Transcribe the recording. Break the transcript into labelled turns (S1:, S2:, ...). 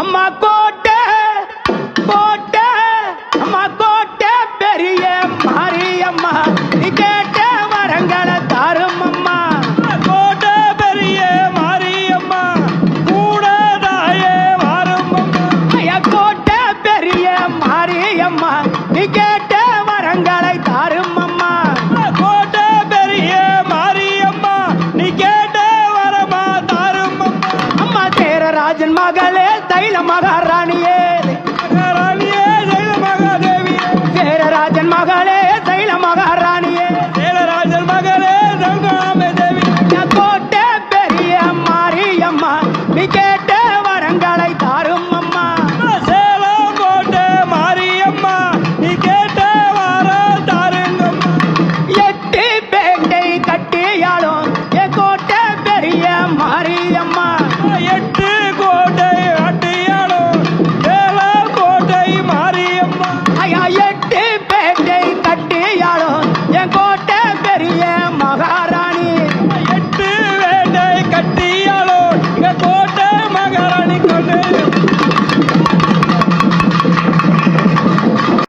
S1: அம்மா கோட்டை கோட்டை அம்மா கோட்டை பெரிய மாரியம்மா. நீ கேட்ட வரங்களை தாரும் அம்மா
S2: கோட்டை பெரிய மாரியம்மா. கூட தாயே மாறும் அம்மா
S1: கோட்டை பெரிய மாரியம்மா. நீ கேட்ட வரங்களை தாரும் ராஜன் மகளே தைல மகாராணியே.
S2: ராணியே தைல மகாதேவி
S1: சேர ராஜன் மகளே